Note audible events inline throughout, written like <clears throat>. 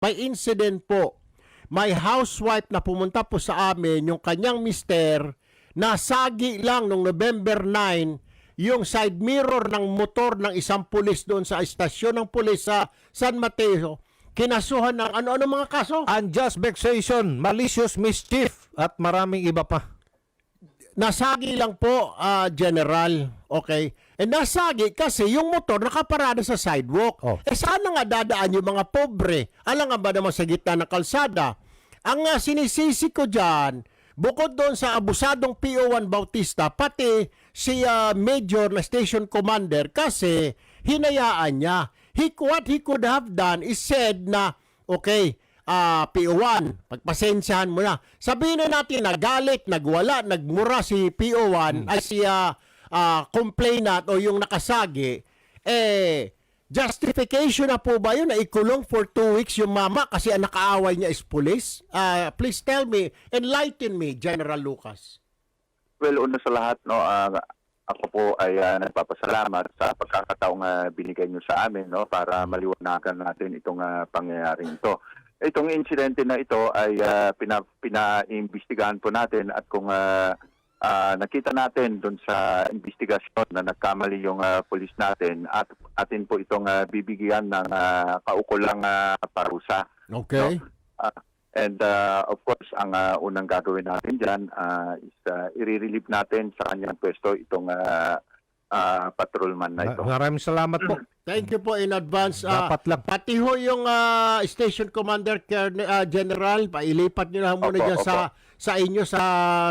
may incident po. May housewife na pumunta po sa amin, yung kanyang mister, nasagi lang nung November 9, yung side mirror ng motor ng isang pulis doon sa istasyon ng pulis sa San Mateo. Kinasuhan ng ano-ano mga kaso? Unjust vexation, malicious mischief, at maraming iba pa. nasagi lang po, ah, General. Okay? Eh nasagi kasi yung motor nakaparada sa sidewalk. Oh. Eh sana nga dadaan yung mga pobre. Alam nga ba naman sa gitna ng kalsada? Ang ah, sinisisi ko dyan, bukod doon sa abusadong PO1 Bautista, pati si ah, Major na station commander kasi hinayaan niya. He, what he could have done is said na, okay, ah PO1, pagpasensyahan mo na. Sabihin na natin na galit, nagwala, nagmura si PO1 ay si ah, ah, complainant o yung nakasagi, eh, justification na po ba yun na ikulong for two weeks yung mama kasi ang nakaaway niya is police? Ah, please tell me, enlighten me, General Lucas. Well, una sa lahat, no, ah, ako po ay ah, nagpapasalamat sa pagkakataong ah, binigay niyo sa amin no, para maliwanagan natin itong ah, pangyayaring ito. Itong insidente na ito ay ah, pina, pinaimbestigahan po natin at kung ah, ah, nakita natin doon sa investigasyon na nagkamali yung ah, pulis natin at atin po itong ah, bibigyan ng ah, kaukulang ah, parusa. Okay. Ah, and uh, of course, ang uh, unang gagawin natin dyan uh, is uh, i-relieve natin sa kanyang pwesto itong uh, uh, patrolman na ito. Maraming salamat po. <clears throat> Thank you po in advance. Ah, Dapat lang. Pati ho yung ah, Station Commander Kern- ah, General, pailipat nyo na muna Opo, dyan opo. sa, sa inyo sa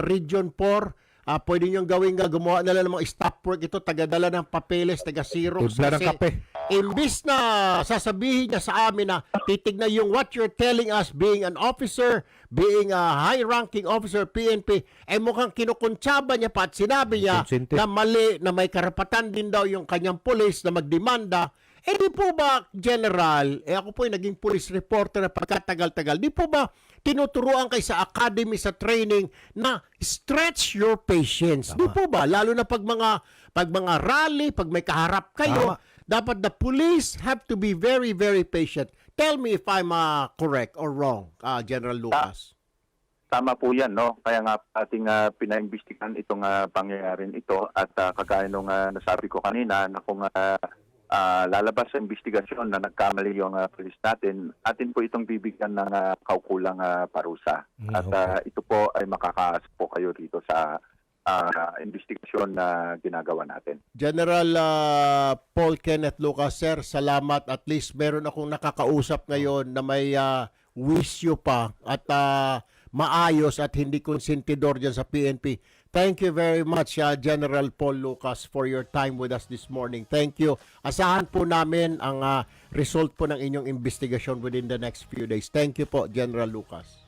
Region 4. Ah, pwede nyo gawin nga, gumawa na lang ng mga stop work ito, tagadala ng papeles, taga Xerox. Timpla ng kape. Imbis na sasabihin niya sa amin na titignan yung what you're telling us being an officer, being a high-ranking officer, PNP, eh mukhang kinukuntsaba niya pa at sinabi niya na mali, na may karapatan din daw yung kanyang pulis na magdemanda. Eh di po ba, General, eh ako po yung naging police reporter na pagkatagal-tagal, di po ba tinuturuan kay sa academy, sa training na stretch your patience? Di po ba? Lalo na pag mga, pag mga rally, pag may kaharap kayo, Tama. dapat the police have to be very, very patient. Tell me if I'm uh, correct or wrong, uh, General Lucas. Tama po yan, no? Kaya nga ating uh, pinaimbestigahan itong uh, pangyayaring ito at uh, kagaya nung uh, nasabi ko kanina na kung uh, uh, lalabas sa investigasyon na nagkamali yung uh, pulis natin, atin po itong bibigyan ng uh, kaukulang uh, parusa. Mm, At uh, ito po ay makakaas po kayo dito sa uh, investigasyon na ginagawa natin. General uh, Paul Kenneth Lucas, sir, salamat. At least meron akong nakakausap ngayon na may uh, wish you pa at uh, maayos at hindi konsentidor dyan sa PNP. Thank you very much, uh, General Paul Lucas, for your time with us this morning. Thank you. Asahan po namin ang uh, result po ng inyong investigasyon within the next few days. Thank you po, General Lucas.